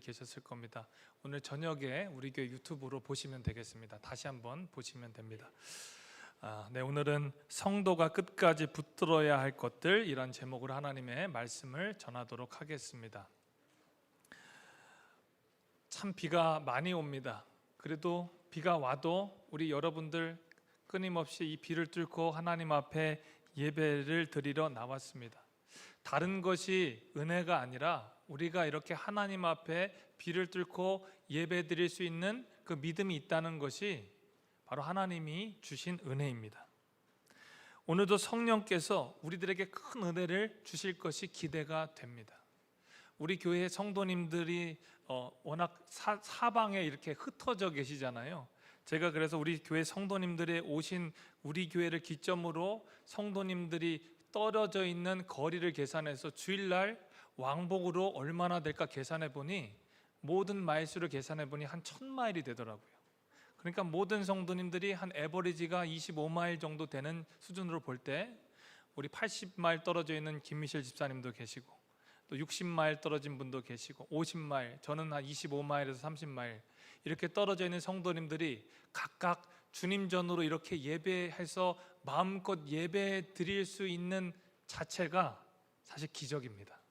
계셨을 겁니다. 오늘 저녁에 우리 교회 유튜브로 보시면 되겠습니다. 다시 한번 보시면 됩니다. 아, 네, 오늘은 성도가 끝까지 붙들어야 할 것들 이런 제목으로 하나님의 말씀을 전하도록 하겠습니다. 참 비가 많이 옵니다. 그래도 비가 와도 우리 여러분들 끊임없이 이 비를 뚫고 하나님 앞에 예배를 드리러 나왔습니다. 다른 것이 은혜가 아니라 우리가 이렇게 하나님 앞에 비를 뚫고 예배 드릴 수 있는 그 믿음이 있다는 것이 바로 하나님이 주신 은혜입니다. 오늘도 성령께서 우리들에게 큰 은혜를 주실 것이 기대가 됩니다. 우리 교회 성도님들이 어, 워낙 사, 사방에 이렇게 흩어져 계시잖아요. 제가 그래서 우리 교회 성도님들의 오신 우리 교회를 기점으로 성도님들이 떨어져 있는 거리를 계산해서 주일날 왕복으로 얼마나 될까 계산해 보니 모든 마일수를 계산해 보니 한 천 마일이 되더라고요. 그러니까 모든 성도님들이 한 에버리지가 25마일 정도 되는 수준으로 볼 때 우리 80마일 떨어져 있는 김미실 집사님도 계시고 또 60마일 떨어진 분도 계시고 50마일 저는 한 25마일에서 30마일 이렇게 떨어져 있는 성도님들이 각각 주님 전으로 이렇게 예배해서 마음껏 예배 드릴 수 있는 자체가 사실 기적입니다.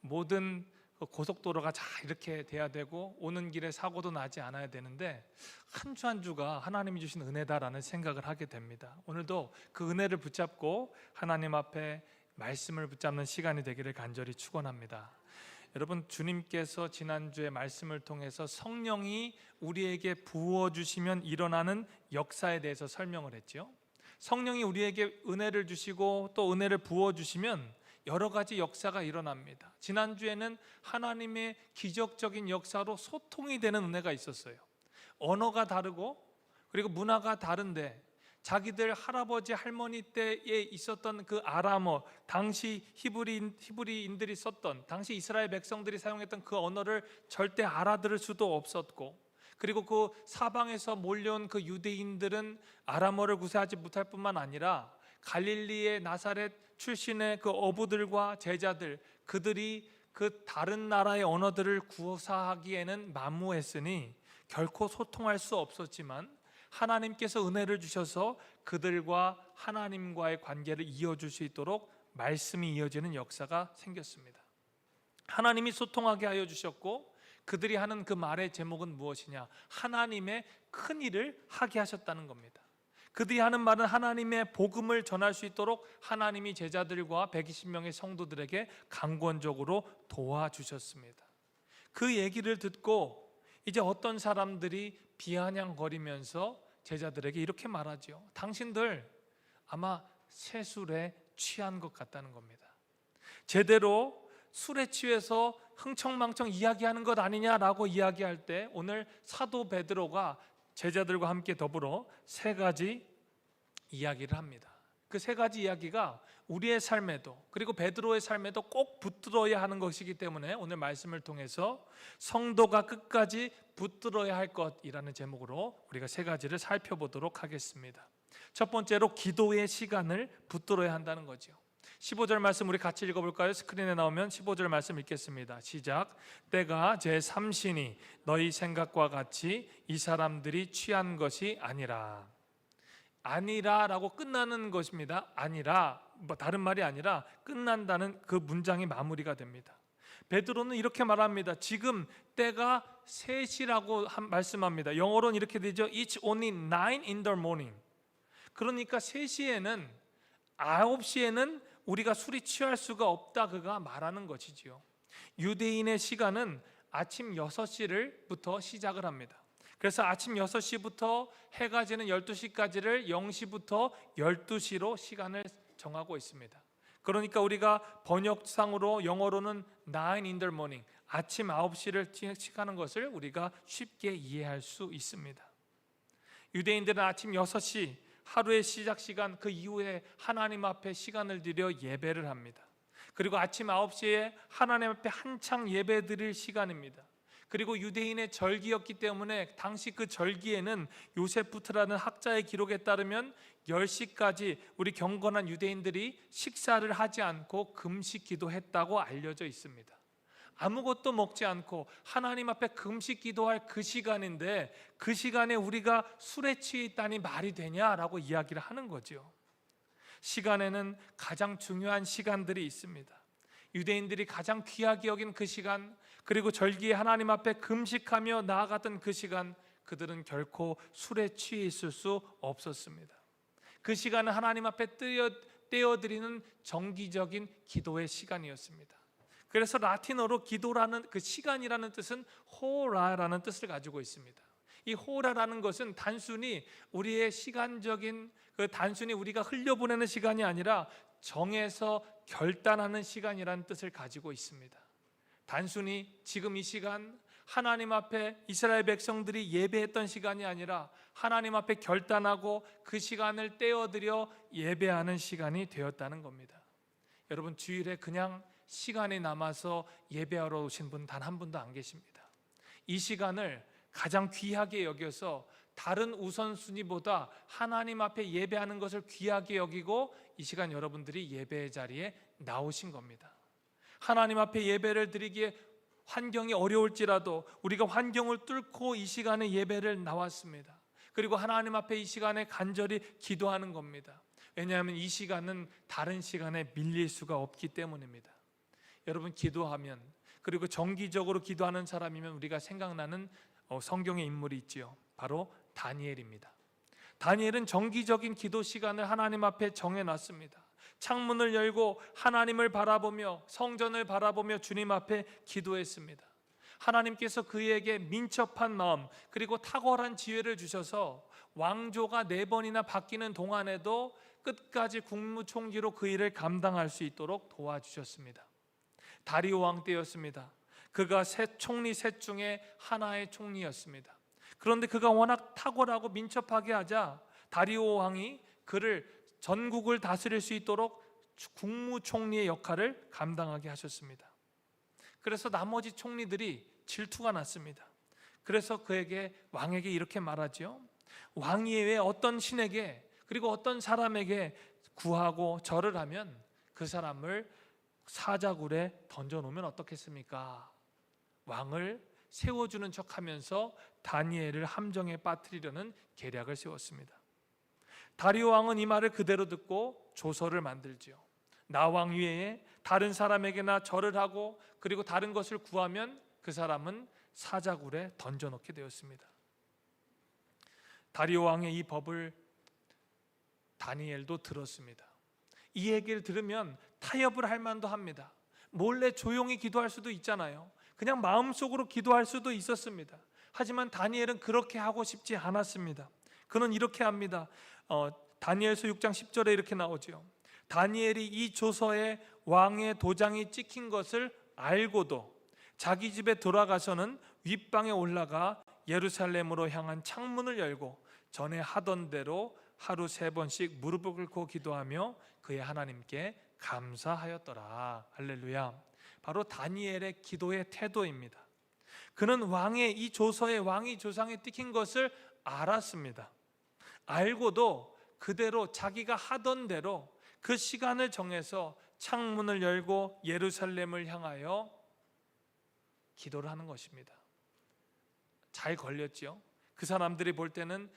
모든 그 고속도로가 잘 이렇게 돼야 되고 오는 길에 사고도 나지 않아야 되는데 한주한 주가 하나님이 주신 은혜다라는 생각을 하게 됩니다. 오늘도 그 은혜를 붙잡고 하나님 앞에 말씀을 붙잡는 시간이 되기를 간절히 축원합니다. 여러분 주님께서 지난주에 말씀을 통해서 성령이 우리에게 부어 주시면 일어나는 역사에 대해서 설명을 했죠. 성령이 우리에게 은혜를 주시고 또 은혜를 부어 주시면 여러 가지 역사가 일어납니다. 지난주에는 하나님의 기적적인 역사로 소통이 되는 은혜가 있었어요. 언어가 다르고 그리고 문화가 다른데 자기들 할아버지 할머니 때에 있었던 그 아람어 당시 히브리인 히브리인들이 썼던 당시 이스라엘 백성들이 사용했던 그 언어를 절대 알아들을 수도 없었고 그리고 그 사방에서 몰려온 그 유대인들은 아람어를 구사하지 못할 뿐만 아니라 갈릴리의 나사렛 출신의 그 어부들과 제자들 그들이 그 다른 나라의 언어들을 구사하기에는 만무했으니 결코 소통할 수 없었지만 하나님께서 은혜를 주셔서 그들과 하나님과의 관계를 이어줄 수 있도록 말씀이 이어지는 역사가 생겼습니다. 하나님이 소통하게 하여 주셨고 그들이 하는 그 말의 제목은 무엇이냐? 하나님의 큰 일을 하게 하셨다는 겁니다. 그들이 하는 말은 하나님의 복음을 전할 수 있도록 하나님이 제자들과 120명의 성도들에게 강권적으로 도와주셨습니다. 그 얘기를 듣고 이제 어떤 사람들이 비아냥거리면서 제자들에게 이렇게 말하지요. 당신들 아마 새 술에 취한 것 같다는 겁니다. 제대로 술에 취해서 흥청망청 이야기하는 것 아니냐라고 이야기할 때 오늘 사도 베드로가 제자들과 함께 더불어 세 가지 이야기를 합니다. 그 세 가지 이야기가 우리의 삶에도 그리고 베드로의 삶에도 꼭 붙들어야 하는 것이기 때문에 오늘 말씀을 통해서 성도가 끝까지 붙들어야 할 것이라는 제목으로 우리가 세 가지를 살펴보도록 하겠습니다. 첫 번째로 기도의 시간을 붙들어야 한다는 거죠. 15절 말씀 우리 같이 읽어볼까요? 스크린에 나오면 15절 말씀 읽겠습니다. 시작. 때가 제 삼신이 너희 생각과 같이 이 사람들이 취한 것이 아니라. 아니라라고 끝나는 것입니다. 아니라 뭐 다른 말이 아니라 끝난다는 그 문장이 마무리가 됩니다. 베드로는 이렇게 말합니다. 지금 때가 3시라고 말씀합니다. 영어로는 이렇게 되죠. It's only 9 in the morning. 그러니까 3시에는 9시에는 우리가 술이 취할 수가 없다 그가 말하는 것이지요. 유대인의 시간은 아침 6시를부터 시작을 합니다. 그래서 아침 6시부터 해가 지는 12시까지를 0시부터 12시로 시간을 정하고 있습니다. 그러니까 우리가 번역상으로 영어로는 9 in the morning 아침 9시를 칙하는 것을 우리가 쉽게 이해할 수 있습니다. 유대인들은 아침 6시 하루의 시작 시간 그 이후에 하나님 앞에 시간을 들여 예배를 합니다. 그리고 아침 9시에 하나님 앞에 한창 예배 드릴 시간입니다. 그리고 유대인의 절기였기 때문에 당시 그 절기에는 요세푸트라는 학자의 기록에 따르면 10시까지 우리 경건한 유대인들이 식사를 하지 않고 금식 기도했다고 알려져 있습니다. 아무것도 먹지 않고 하나님 앞에 금식 기도할 그 시간인데 그 시간에 우리가 술에 취해 있다니 말이 되냐라고 이야기를 하는 거죠. 시간에는 가장 중요한 시간들이 있습니다. 유대인들이 가장 귀하게 여긴 그 시간, 그리고 절기에 하나님 앞에 금식하며 나아갔던 그 시간, 그들은 결코 술에 취해 있을 수 없었습니다. 그 시간은 하나님 앞에 떼어, 떼어드리는 정기적인 기도의 시간이었습니다. 그래서 라틴어로 기도라는 그 시간이라는 뜻은 호라라는 뜻을 가지고 있습니다. 이 호라라는 것은 단순히 우리의 시간적인 그 단순히 우리가 흘려보내는 시간이 아니라 정해서 결단하는 시간이라는 뜻을 가지고 있습니다. 단순히 지금 이 시간 하나님 앞에 이스라엘 백성들이 예배했던 시간이 아니라 하나님 앞에 결단하고 그 시간을 떼어들여 예배하는 시간이 되었다는 겁니다. 여러분 주일에 그냥 시간이 남아서 예배하러 오신 분 단 한 분도 안 계십니다. 이 시간을 가장 귀하게 여겨서 다른 우선순위보다 하나님 앞에 예배하는 것을 귀하게 여기고 이 시간 여러분들이 예배의 자리에 나오신 겁니다. 하나님 앞에 예배를 드리기에 환경이 어려울지라도 우리가 환경을 뚫고 이 시간에 예배를 나왔습니다. 그리고 하나님 앞에 이 시간에 간절히 기도하는 겁니다. 왜냐하면 이 시간은 다른 시간에 밀릴 수가 없기 때문입니다. 여러분 기도하면 그리고 정기적으로 기도하는 사람이면 우리가 생각나는 어, 성경의 인물이 있지요. 바로 다니엘입니다. 다니엘은 정기적인 기도 시간을 하나님 앞에 정해 놨습니다. 창문을 열고 하나님을 바라보며 성전을 바라보며 주님 앞에 기도했습니다. 하나님께서 그에게 민첩한 마음 그리고 탁월한 지혜를 주셔서 왕조가 네 번이나 바뀌는 동안에도 끝까지 국무총리로 그 일을 감당할 수 있도록 도와주셨습니다. 다리오 왕 때였습니다. 그가 세 총리 셋 중에 하나의 총리였습니다. 그런데 그가 워낙 탁월하고 민첩하게 하자 다리오 왕이 그를 전국을 다스릴 수 있도록 국무총리의 역할을 감당하게 하셨습니다. 그래서 나머지 총리들이 질투가 났습니다. 그래서 그에게 왕에게 이렇게 말하지요. 왕이 왜 어떤 신에게 그리고 어떤 사람에게 구하고 절을 하면 그 사람을 사자굴에 던져 놓으면 어떻겠습니까? 왕을 세워주는 척 하면서 다니엘을 함정에 빠뜨리려는 계략을 세웠습니다. 다리오 왕은 이 말을 그대로 듣고 조서를 만들지요. 나왕 위에 다른 사람에게나 절을 하고 그리고 다른 것을 구하면 그 사람은 사자굴에 던져놓게 되었습니다. 다리오 왕의 이 법을 다니엘도 들었습니다. 이 얘기를 들으면 타협을 할 만도 합니다. 몰래 조용히 기도할 수도 있잖아요. 그냥 마음속으로 기도할 수도 있었습니다. 하지만 다니엘은 그렇게 하고 싶지 않았습니다. 그는 이렇게 합니다. 어, 다니엘서 6장 10절에 이렇게 나오죠. 다니엘이 이 조서에 왕의 도장이 찍힌 것을 알고도 자기 집에 돌아가서는 윗방에 올라가 예루살렘으로 향한 창문을 열고 전에 하던 대로 하루 세 번씩 무릎을 꿇고 기도하며 그의 하나님께 감사하였더라. 할렐루야. 바로 다니엘의 기도의 태도입니다. 그는 왕의 이 조서에 왕이 조상에 찍힌 것을 알았습니다. 알고도 그대로 자기가 하던 대로 그 시간을 정해서 창문을 열고 예루살렘을 향하여 기도를 하는 것입니다. 잘 걸렸지요. 그 사람들이 볼 때는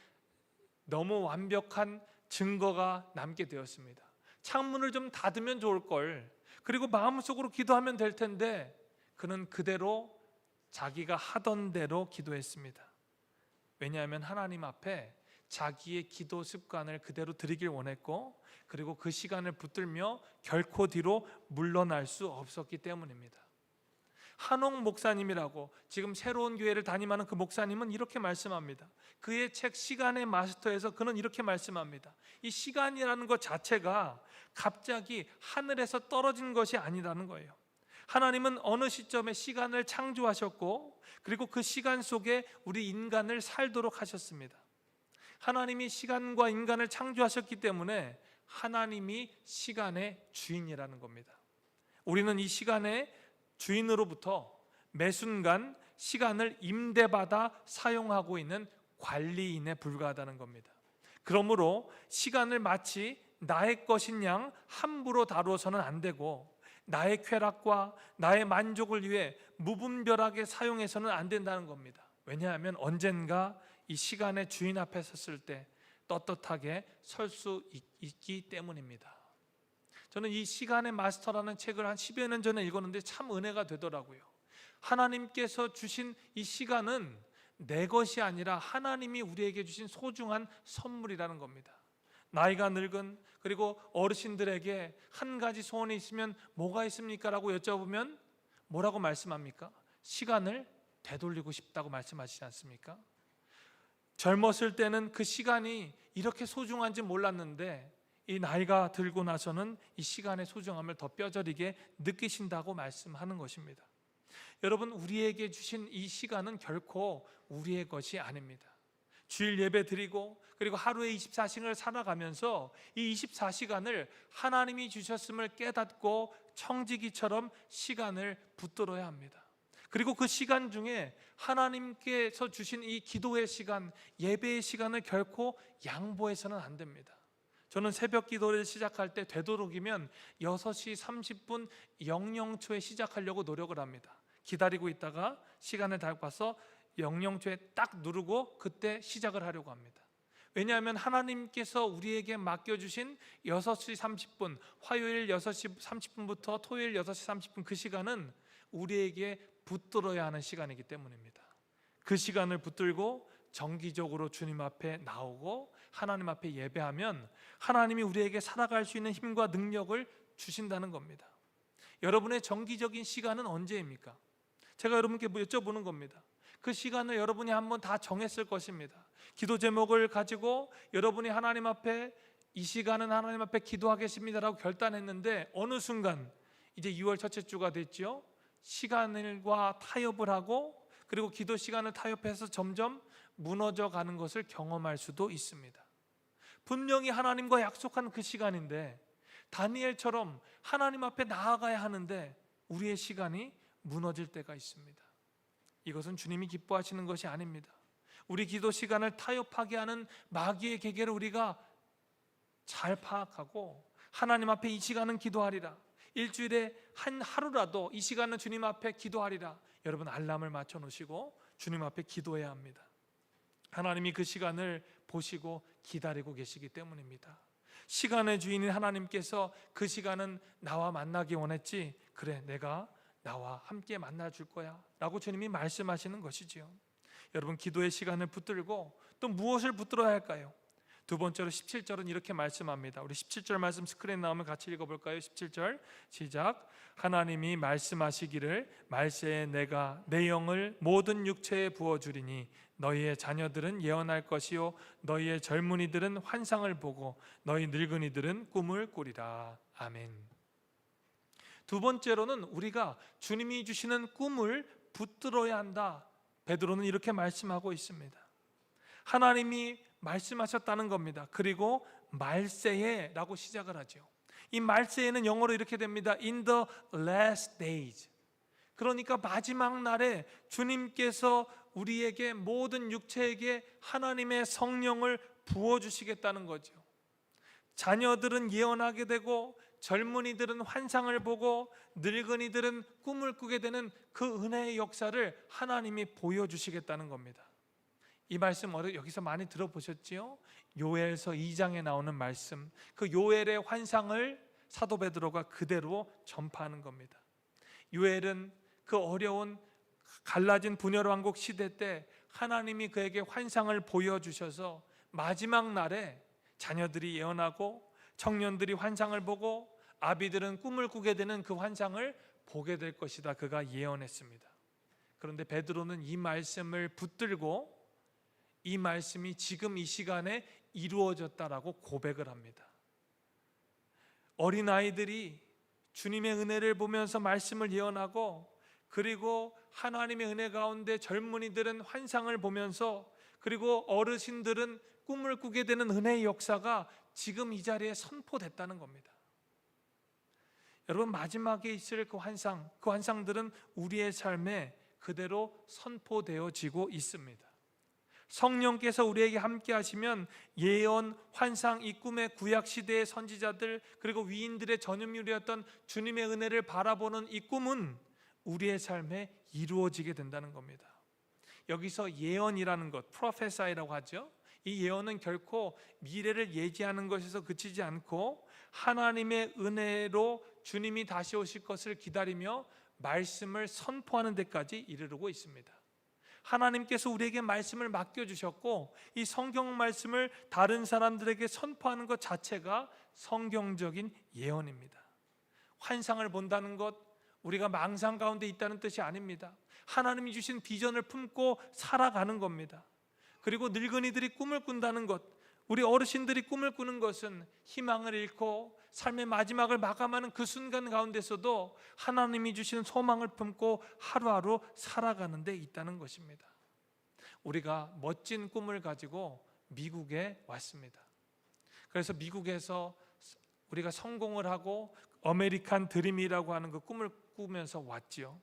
너무 완벽한 증거가 남게 되었습니다. 창문을 좀 닫으면 좋을 걸. 그리고 마음속으로 기도하면 될 텐데 그는 그대로 자기가 하던 대로 기도했습니다. 왜냐하면 하나님 앞에 자기의 기도 습관을 그대로 드리길 원했고 그리고 그 시간을 붙들며 결코 뒤로 물러날 수 없었기 때문입니다. 한옥 목사님이라고 지금 새로운 교회를 담임하는 그 목사님은 이렇게 말씀합니다. 그의 책 시간의 마스터에서 그는 이렇게 말씀합니다. 이 시간이라는 것 자체가 갑자기 하늘에서 떨어진 것이 아니라는 거예요. 하나님은 어느 시점에 시간을 창조하셨고 그리고 그 시간 속에 우리 인간을 살도록 하셨습니다. 하나님이 시간과 인간을 창조하셨기 때문에 하나님이 시간의 주인이라는 겁니다. 우리는 이 시간의 주인으로부터 매 순간 시간을 임대받아 사용하고 있는 관리인에 불과하다는 겁니다. 그러므로 시간을 마치 나의 것인 양 함부로 다루어서는 안 되고 나의 쾌락과 나의 만족을 위해 무분별하게 사용해서는 안 된다는 겁니다. 왜냐하면 언젠가 이 시간의 주인 앞에 섰을 때 떳떳하게 설 수 있기 때문입니다. 저는 이 시간의 마스터라는 책을 한 10여 년 전에 읽었는데 참 은혜가 되더라고요. 하나님께서 주신 이 시간은 내 것이 아니라 하나님이 우리에게 주신 소중한 선물이라는 겁니다. 나이가 늙은 그리고 어르신들에게 한 가지 소원이 있으면 뭐가 있습니까? 라고 여쭤보면 뭐라고 말씀합니까? 시간을 되돌리고 싶다고 말씀하시지 않습니까? 젊었을 때는 그 시간이 이렇게 소중한지 몰랐는데 이 나이가 들고 나서는 이 시간의 소중함을 더 뼈저리게 느끼신다고 말씀하는 것입니다. 여러분 우리에게 주신 이 시간은 결코 우리의 것이 아닙니다. 주일 예배 드리고 그리고 하루에 24시간을 살아가면서 이 24시간을 하나님이 주셨음을 깨닫고 청지기처럼 시간을 붙들어야 합니다. 그리고 그 시간 중에 하나님께서 주신 이 기도의 시간, 예배의 시간을 결코 양보해서는 안 됩니다. 저는 새벽 기도를 시작할 때 되도록이면 6시 30분 00초에 시작하려고 노력을 합니다. 기다리고 있다가 시간을 다 봐서 00초에 딱 누르고 그때 시작을 하려고 합니다. 왜냐하면 하나님께서 우리에게 맡겨주신 6시 30분, 화요일 6시 30분부터 토요일 6시 30분 그 시간은 우리에게 붙들어야 하는 시간이기 때문입니다. 그 시간을 붙들고 정기적으로 주님 앞에 나오고 하나님 앞에 예배하면 하나님이 우리에게 살아갈 수 있는 힘과 능력을 주신다는 겁니다. 여러분의 정기적인 시간은 언제입니까? 제가 여러분께 뭐 여쭤보는 겁니다. 그 시간을 여러분이 한번 다 정했을 것입니다. 기도 제목을 가지고 여러분이 하나님 앞에 이 시간은 하나님 앞에 기도하겠습니다라고 결단했는데 어느 순간 이제 2월 첫째 주가 됐죠. 시간과 타협을 하고 그리고 기도 시간을 타협해서 점점 무너져 가는 것을 경험할 수도 있습니다. 분명히 하나님과 약속한 그 시간인데 다니엘처럼 하나님 앞에 나아가야 하는데 우리의 시간이 무너질 때가 있습니다. 이것은 주님이 기뻐하시는 것이 아닙니다. 우리 기도 시간을 타협하게 하는 마귀의 계계를 우리가 잘 파악하고 하나님 앞에 이 시간은 기도하리라. 일주일에 한 하루라도 이 시간은 주님 앞에 기도하리라. 여러분 알람을 맞춰 놓으시고 주님 앞에 기도해야 합니다. 하나님이 그 시간을 보시고 기다리고 계시기 때문입니다. 시간의 주인인 하나님께서 그 시간은 나와 만나기 원했지. 그래, 내가 나와 함께 만나 줄 거야. 라고 주님이 말씀하시는 것이지요. 여러분, 기도의 시간을 붙들고 또 무엇을 붙들어야 할까요? 두 번째로 17절은 이렇게 말씀합니다. 우리 17절 말씀 스크린 나오면 같이 읽어 볼까요? 17절 시작. 하나님이 말씀하시기를 말세에 내가 내 영을 모든 육체에 부어 주리니 너희의 자녀들은 예언할 것이요 너희의 젊은이들은 환상을 보고 너희 늙은이들은 꿈을 꾸리라. 아멘. 두 번째로는 우리가 주님이 주시는 꿈을 붙들어야 한다. 베드로는 이렇게 말씀하고 있습니다. 하나님이 말씀하셨다는 겁니다. 그리고 말세에라고 시작을 하죠. 이 말세에는 영어로 이렇게 됩니다. In the last days. 그러니까 마지막 날에 주님께서 우리에게 모든 육체에게 하나님의 성령을 부어 주시겠다는 거죠. 자녀들은 예언하게 되고 젊은이들은 환상을 보고 늙은이들은 꿈을 꾸게 되는 그 은혜의 역사를 하나님이 보여 주시겠다는 겁니다. 이 말씀 여기서 많이 들어보셨지요? 요엘서 2장에 나오는 말씀. 그 요엘의 환상을 사도 베드로가 그대로 전파하는 겁니다. 요엘은 그 어려운 갈라진 분열 왕국 시대 때 하나님이 그에게 환상을 보여 주셔서 마지막 날에 자녀들이 예언하고 청년들이 환상을 보고 아비들은 꿈을 꾸게 되는 그 환상을 보게 될 것이다. 그가 예언했습니다. 그런데 베드로는 이 말씀을 붙들고 이 말씀이 지금 이 시간에 이루어졌다라고 고백을 합니다. 어린 아이들이 주님의 은혜를 보면서 말씀을 예언하고 그리고 하나님의 은혜 가운데 젊은이들은 환상을 보면서 그리고 어르신들은 꿈을 꾸게 되는 은혜의 역사가 지금 이 자리에 선포됐다는 겁니다. 여러분 마지막에 있을 그 환상, 그 환상들은 우리의 삶에 그대로 선포되어지고 있습니다. 성령께서 우리에게 함께 하시면 예언, 환상, 이 꿈의 구약 시대의 선지자들 그리고 위인들의 전유물이었던 주님의 은혜를 바라보는 이 꿈은 우리의 삶에 이루어지게 된다는 겁니다. 여기서 예언이라는 것, 프로페사이라고 하죠. 이 예언은 결코 미래를 예지하는 것에서 그치지 않고 하나님의 은혜로 주님이 다시 오실 것을 기다리며 말씀을 선포하는 데까지 이르르고 있습니다. 하나님께서 우리에게 말씀을 맡겨 주셨고 이 성경 말씀을 다른 사람들에게 선포하는 것 자체가 성경적인 예언입니다. 환상을 본다는 것 우리가 망상 가운데 있다는 뜻이 아닙니다. 하나님이 주신 비전을 품고 살아가는 겁니다. 그리고 늙은이들이 꿈을 꾼다는 것, 우리 어르신들이 꿈을 꾸는 것은 희망을 잃고 삶의 마지막을 마감하는 그 순간 가운데서도 하나님이 주시는 소망을 품고 하루하루 살아가는 데 있다는 것입니다. 우리가 멋진 꿈을 가지고 미국에 왔습니다. 그래서 미국에서 우리가 성공을 하고 아메리칸 드림이라고 하는 그 꿈을 꾸면서 왔지요.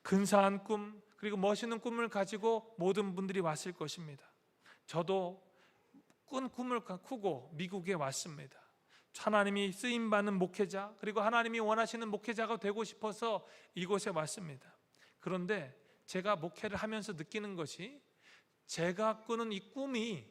근사한 꿈 그리고 멋있는 꿈을 가지고 모든 분들이 왔을 것입니다. 저도 꾼 꿈을 꾸고 미국에 왔습니다. 하나님이 쓰임 받는 목회자 그리고 하나님이 원하시는 목회자가 되고 싶어서 이곳에 왔습니다. 그런데 제가 목회를 하면서 느끼는 것이 제가 꾸는 이 꿈이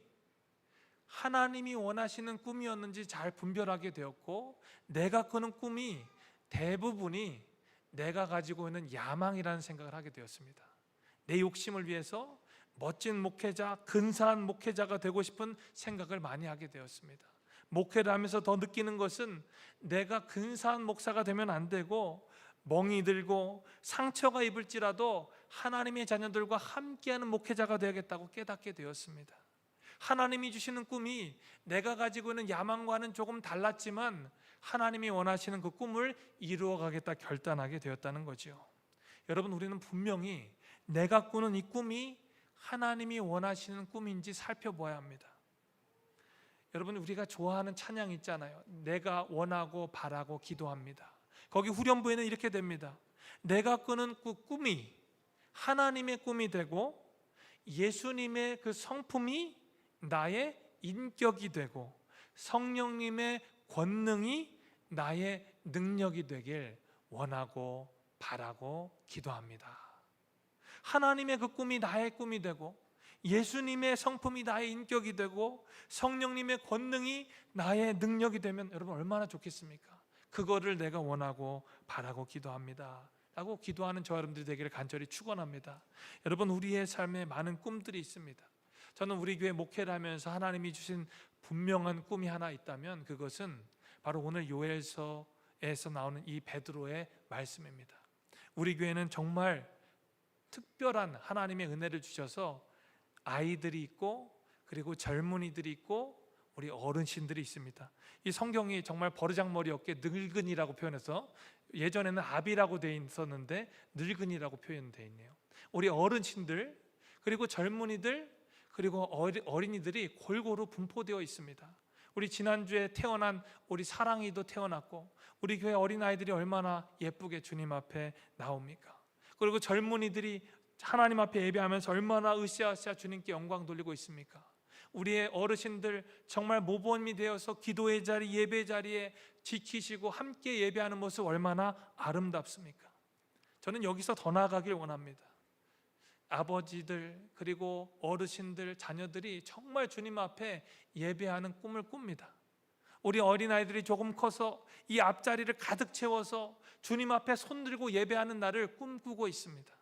하나님이 원하시는 꿈이었는지 잘 분별하게 되었고 내가 꾸는 꿈이 대부분이 내가 가지고 있는 야망이라는 생각을 하게 되었습니다. 내 욕심을 위해서 멋진 목회자, 근사한 목회자가 되고 싶은 생각을 많이 하게 되었습니다. 목회를 하면서 더 느끼는 것은 내가 근사한 목사가 되면 안 되고 멍이 들고 상처가 입을지라도 하나님의 자녀들과 함께하는 목회자가 되야겠다고 깨닫게 되었습니다. 하나님이 주시는 꿈이 내가 가지고 있는 야망과는 조금 달랐지만 하나님이 원하시는 그 꿈을 이루어 가겠다 결단하게 되었다는 거죠. 여러분 우리는 분명히 내가 꾸는 이 꿈이 하나님이 원하시는 꿈인지 살펴봐야 합니다. 여러분 우리가 좋아하는 찬양 있잖아요. 내가 원하고 바라고 기도합니다. 거기 후렴부에는 이렇게 됩니다. 내가 꾸는 그 꿈이 하나님의 꿈이 되고 예수님의 그 성품이 나의 인격이 되고 성령님의 권능이 나의 능력이 되길 원하고 바라고 기도합니다. 하나님의 그 꿈이 나의 꿈이 되고 예수님의 성품이 나의 인격이 되고 성령님의 권능이 나의 능력이 되면 여러분 얼마나 좋겠습니까? 그거를 내가 원하고 바라고 기도합니다. 라고 기도하는 저 여러분들이 되기를 간절히 축원합니다. 여러분 우리의 삶에 많은 꿈들이 있습니다. 저는 우리 교회 목회를 하면서 하나님이 주신 분명한 꿈이 하나 있다면 그것은 바로 오늘 요엘서에서 나오는 이 베드로의 말씀입니다. 우리 교회는 정말 특별한 하나님의 은혜를 주셔서 아이들이 있고 그리고 젊은이들이 있고 우리 어른신들이 있습니다. 이 성경이 정말 버르장머리 없게 늙은이라고 표현해서 예전에는 아비라고 돼 있었는데 늙은이라고 표현돼 있네요. 우리 어른신들 그리고 젊은이들 그리고 어린이들이 골고루 분포되어 있습니다. 우리 지난주에 태어난 우리 사랑이도 태어났고 우리 교회 어린아이들이 얼마나 예쁘게 주님 앞에 나옵니까? 그리고 젊은이들이 하나님 앞에 예배하면서 얼마나 으쌰으쌰 주님께 영광 돌리고 있습니까? 우리의 어르신들 정말 모범이 되어서 기도의 자리, 예배 자리에 지키시고 함께 예배하는 모습 얼마나 아름답습니까? 저는 여기서 더 나아가길 원합니다. 아버지들 그리고 어르신들 자녀들이 정말 주님 앞에 예배하는 꿈을 꿉니다. 우리 어린아이들이 조금 커서 이 앞자리를 가득 채워서 주님 앞에 손들고 예배하는 날을 꿈꾸고 있습니다.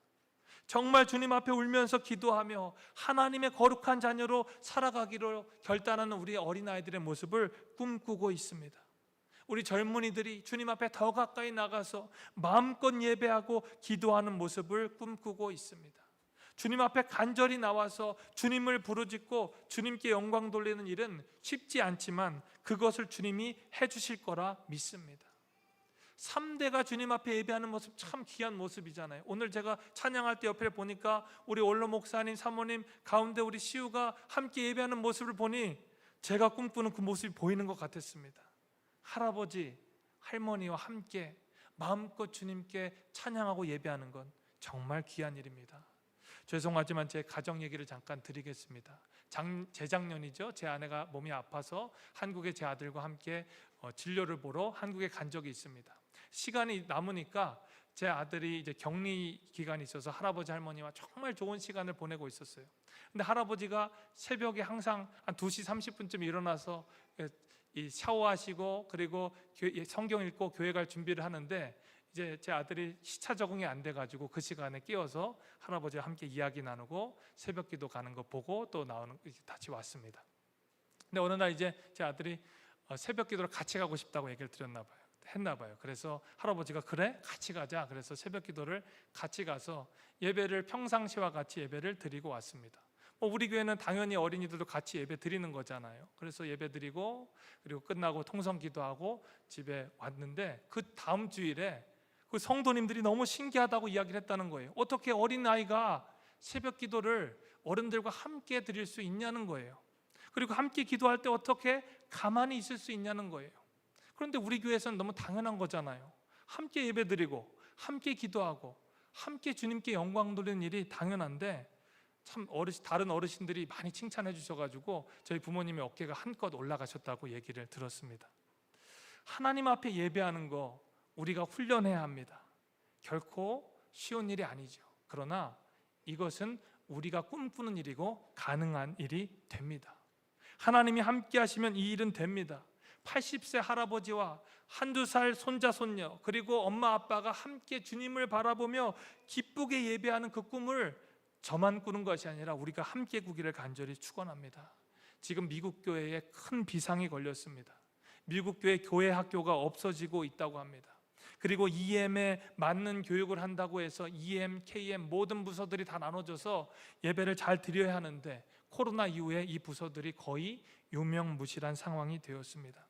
정말 주님 앞에 울면서 기도하며 하나님의 거룩한 자녀로 살아가기로 결단하는 우리 어린아이들의 모습을 꿈꾸고 있습니다. 우리 젊은이들이 주님 앞에 더 가까이 나가서 마음껏 예배하고 기도하는 모습을 꿈꾸고 있습니다. 주님 앞에 간절히 나와서 주님을 부르짖고 주님께 영광 돌리는 일은 쉽지 않지만 그것을 주님이 해 주실 거라 믿습니다. 3대가 주님 앞에 예배하는 모습 참 귀한 모습이잖아요. 오늘 제가 찬양할 때 옆에 보니까 우리 원로 목사님, 사모님 가운데 우리 시우가 함께 예배하는 모습을 보니 제가 꿈꾸는 그 모습이 보이는 것 같았습니다. 할아버지, 할머니와 함께 마음껏 주님께 찬양하고 예배하는 건 정말 귀한 일입니다. 죄송하지만 제 가정 얘기를 잠깐 드리겠습니다. 작, 재작년이죠. 제 아내가 몸이 아파서 한국에 제 아들과 함께 어, 진료를 보러 한국에 간 적이 있습니다. 시간이 남으니까 제 아들이 이제 격리 기간이 있어서 할아버지 할머니와 정말 좋은 시간을 보내고 있었어요. 근데 할아버지가 새벽에 항상 한 2시 30분쯤 일어나서 이 샤워하시고 그리고 교- 성경 읽고 교회 갈 준비를 하는데 이제 제 아들이 시차 적응이 안 돼가지고 그 시간에 깨어서 할아버지와 함께 이야기 나누고 새벽기도 가는 거 보고 또 나오는 다시 왔습니다. 근데 어느 날 이제 제 아들이 어, 새벽기도를 같이 가고 싶다고 얘기를 드렸나 봐요. 했나 봐요. 그래서 할아버지가 그래 같이 가자. 그래서 새벽 기도를 같이 가서 예배를 평상시와 같이 예배를 드리고 왔습니다. 뭐 우리 교회는 당연히 어린이들도 같이 예배 드리는 거잖아요. 그래서 예배 드리고 그리고 끝나고 통성 기도하고 집에 왔는데 그 다음 주일에 그 성도님들이 너무 신기하다고 이야기를 했다는 거예요. 어떻게 어린 아이가 새벽 기도를 어른들과 함께 드릴 수 있냐는 거예요. 그리고 함께 기도할 때 어떻게 가만히 있을 수 있냐는 거예요. 그런데 우리 교회에서는 너무 당연한 거잖아요. 함께 예배 드리고 함께 기도하고 함께 주님께 영광 돌리는 일이 당연한데 참 어르신 다른 어르신들이 많이 칭찬해 주셔가지고 저희 부모님의 어깨가 한껏 올라가셨다고 얘기를 들었습니다. 하나님 앞에 예배하는 거 우리가 훈련해야 합니다. 결코 쉬운 일이 아니죠. 그러나 이것은 우리가 꿈꾸는 일이고 가능한 일이 됩니다. 하나님이 함께 하시면 이 일은 됩니다. 80세 할아버지와 한두 살 손자 손녀 그리고 엄마 아빠가 함께 주님을 바라보며 기쁘게 예배하는 그 꿈을 저만 꾸는 것이 아니라 우리가 함께 꾸기를 간절히 축원합니다. 지금 미국 교회에 큰 비상이 걸렸습니다. 미국 교회 교회 학교가 없어지고 있다고 합니다. 그리고 EM에 맞는 교육을 한다고 해서 EM, KM 모든 부서들이 다 나눠져서 예배를 잘 드려야 하는데 코로나 이후에 이 부서들이 거의 유명무실한 상황이 되었습니다.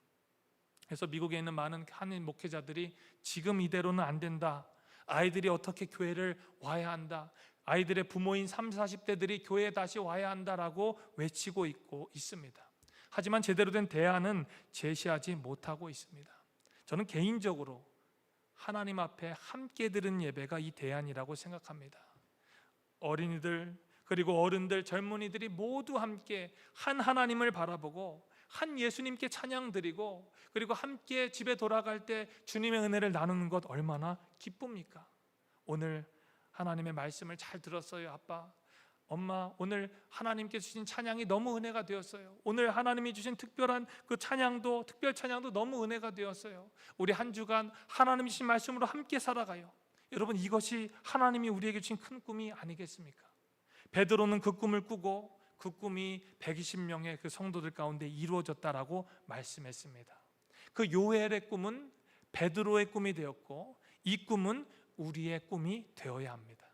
그래서 미국에 있는 많은 한인 목회자들이 지금 이대로는 안 된다. 아이들이 어떻게 교회를 와야 한다. 아이들의 부모인 3, 40대들이 교회에 다시 와야 한다라고 외치고 있고 있습니다. 하지만 제대로 된 대안은 제시하지 못하고 있습니다. 저는 개인적으로 하나님 앞에 함께 드는 예배가 이 대안이라고 생각합니다. 어린이들 그리고 어른들 젊은이들이 모두 함께 한 하나님을 바라보고 한 예수님께 찬양 드리고 그리고 함께 집에 돌아갈 때 주님의 은혜를 나누는 것 얼마나 기쁩니까? 오늘 하나님의 말씀을 잘 들었어요, 아빠. 엄마, 오늘 하나님께 주신 찬양이 너무 은혜가 되었어요. 오늘 하나님이 주신 특별한 그 찬양도 특별 찬양도 너무 은혜가 되었어요. 우리 한 주간 하나님이 주신 말씀으로 함께 살아가요. 여러분 이것이 하나님이 우리에게 주신 큰 꿈이 아니겠습니까? 베드로는 그 꿈을 꾸고 그 꿈이 120명의 그 성도들 가운데 이루어졌다라고 말씀했습니다. 그 요엘의 꿈은 베드로의 꿈이 되었고 이 꿈은 우리의 꿈이 되어야 합니다.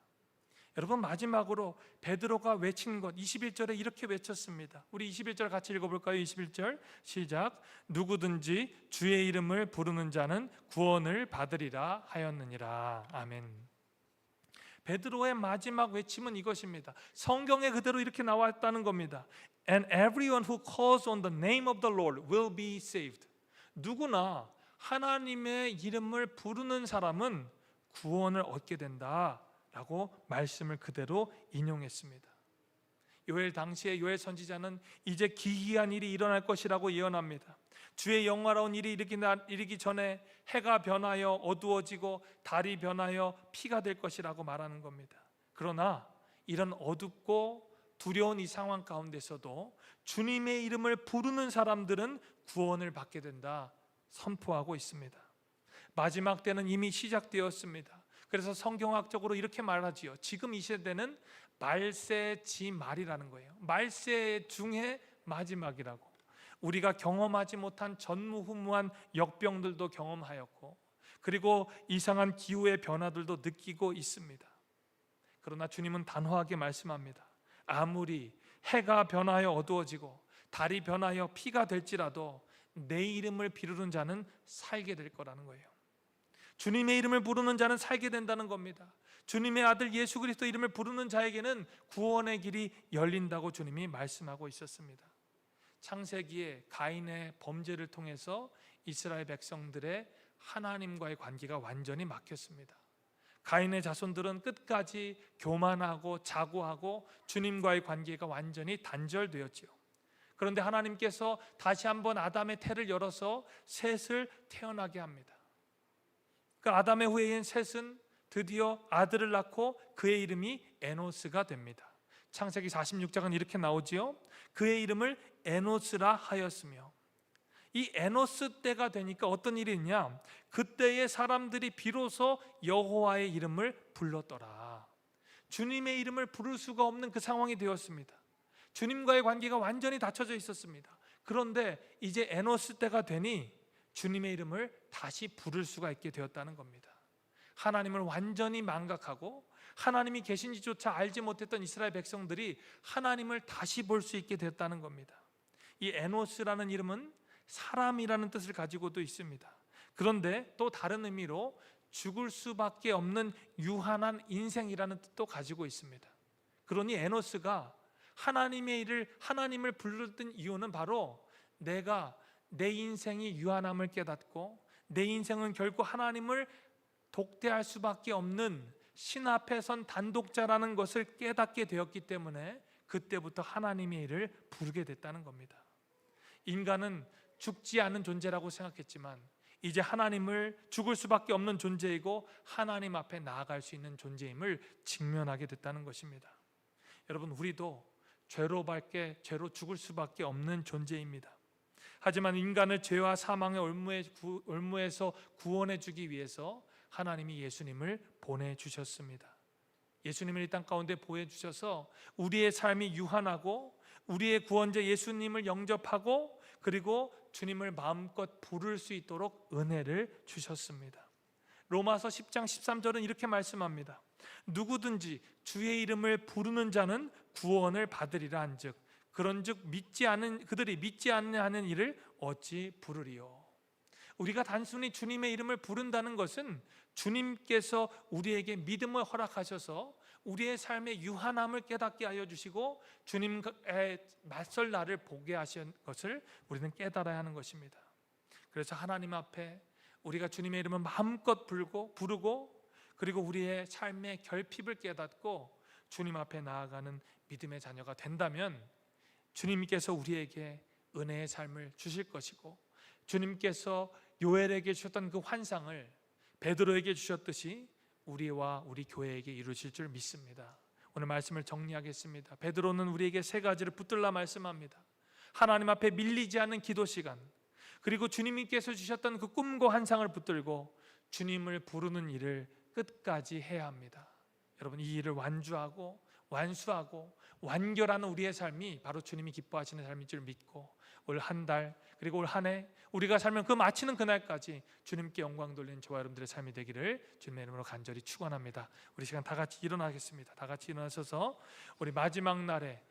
여러분 마지막으로 베드로가 외친 것 21절에 이렇게 외쳤습니다. 우리 21절 같이 읽어 볼까요? 21절 시작. 누구든지 주의 이름을 부르는 자는 구원을 받으리라 하였느니라. 아멘. 베드로의 마지막 외침은 이것입니다. 성경에 그대로 이렇게 나왔다는 겁니다. And everyone who calls on the name of the Lord will be saved. 누구나 하나님의 이름을 부르는 사람은 구원을 얻게 된다라고 말씀을 그대로 인용했습니다. 요엘 당시에 요엘 선지자는 이제 기이한 일이 일어날 것이라고 예언합니다. 주의 영화로운 일이 이르기, 나- 이르기 전에 해가 변하여 어두워지고 달이 변하여 피가 될 것이라고 말하는 겁니다. 그러나 이런 어둡고 두려운 이 상황 가운데서도 주님의 이름을 부르는 사람들은 구원을 받게 된다 선포하고 있습니다. 마지막 때는 이미 시작되었습니다. 그래서 성경학적으로 이렇게 말하지요. 지금 이 시대는 말세지 말이라는 거예요. 말세 중에 마지막이라고. 우리가 경험하지 못한 전무후무한 역병들도 경험하였고 그리고 이상한 기후의 변화들도 느끼고 있습니다. 그러나 주님은 단호하게 말씀합니다. 아무리 해가 변하여 어두워지고 달이 변하여 피가 될지라도 내 이름을 비르는 자는 살게 될 거라는 거예요. 주님의 이름을 부르는 자는 살게 된다는 겁니다. 주님의 아들 예수 그리스도 이름을 부르는 자에게는 구원의 길이 열린다고 주님이 말씀하고 있었습니다. 창세기에 가인의 범죄를 통해서 이스라엘 백성들의 하나님과의 관계가 완전히 막혔습니다. 가인의 자손들은 끝까지 교만하고 자고하고 주님과의 관계가 완전히 단절되었지요. 그런데 하나님께서 다시 한번 아담의 태를 열어서 셋을 태어나게 합니다. 그 아담의 후예인 셋은 드디어 아들을 낳고 그의 이름이 에노스가 됩니다. 창세기 46장은 이렇게 나오지요. 그의 이름을 에노스라 하였으며 이 에노스 때가 되니까 어떤 일이 있냐? 그때의 사람들이 비로소 여호와의 이름을 불렀더라. 주님의 이름을 부를 수가 없는 그 상황이 되었습니다. 주님과의 관계가 완전히 닫혀져 있었습니다. 그런데 이제 에노스 때가 되니 주님의 이름을 다시 부를 수가 있게 되었다는 겁니다. 하나님을 완전히 망각하고 하나님이 계신지조차 알지 못했던 이스라엘 백성들이 하나님을 다시 볼 수 있게 됐다는 겁니다. 이 에노스라는 이름은 사람이라는 뜻을 가지고도 있습니다. 그런데 또 다른 의미로 죽을 수밖에 없는 유한한 인생이라는 뜻도 가지고 있습니다. 그러니 에노스가 하나님의 일을 하나님을 불렀던 이유는 바로 내가 내 인생이 유한함을 깨닫고 내 인생은 결코 하나님을 독대할 수밖에 없는 신 앞에 선 단독자라는 것을 깨닫게 되었기 때문에 그때부터 하나님의 일을 부르게 됐다는 겁니다. 인간은 죽지 않는 존재라고 생각했지만 이제 하나님을 죽을 수밖에 없는 존재이고 하나님 앞에 나아갈 수 있는 존재임을 직면하게 됐다는 것입니다. 여러분 우리도 죄로 밖에 죄로 죽을 수밖에 없는 존재입니다. 하지만 인간을 죄와 사망의 올무에서 구원해 주기 위해서 하나님이 예수님을 보내 주셨습니다. 예수님을 이 땅 가운데 보여 주셔서 우리의 삶이 유한하고 우리의 구원자 예수님을 영접하고 그리고 주님을 마음껏 부를 수 있도록 은혜를 주셨습니다. 로마서 10장 13절은 이렇게 말씀합니다. 누구든지 주의 이름을 부르는 자는 구원을 받으리라 한즉 그런즉 믿지 않은 그들이 믿지 않는 하는 일을 어찌 부르리요. 우리가 단순히 주님의 이름을 부른다는 것은 주님께서 우리에게 믿음을 허락하셔서 우리의 삶의 유한함을 깨닫게 하여 주시고 주님의 맞설 날을 보게 하신 것을 우리는 깨달아야 하는 것입니다. 그래서 하나님 앞에 우리가 주님의 이름을 마음껏 불고 부르고 그리고 우리의 삶의 결핍을 깨닫고 주님 앞에 나아가는 믿음의 자녀가 된다면 주님께서 우리에게 은혜의 삶을 주실 것이고 주님께서 요엘에게 주셨던 그 환상을 베드로에게 주셨듯이 우리와 우리 교회에게 이루실 줄 믿습니다. 오늘 말씀을 정리하겠습니다. 베드로는 우리에게 세 가지를 붙들라 말씀합니다. 하나님 앞에 밀리지 않는 기도 시간, 그리고 주님께서 주셨던 그 꿈과 환상을 붙들고 주님을 부르는 일을 끝까지 해야 합니다. 여러분 이 일을 완주하고 완수하고 완결하는 우리의 삶이 바로 주님이 기뻐하시는 삶인 줄 믿고 올 한 달 그리고 올 한 해 우리가 살면 그 마치는 그날까지 주님께 영광 돌리는 저와 여러분들의 삶이 되기를 주님의 이름으로 간절히 축원합니다. 우리 시간 다 같이 일어나겠습니다. 다 같이 일어나셔서 우리 마지막 날에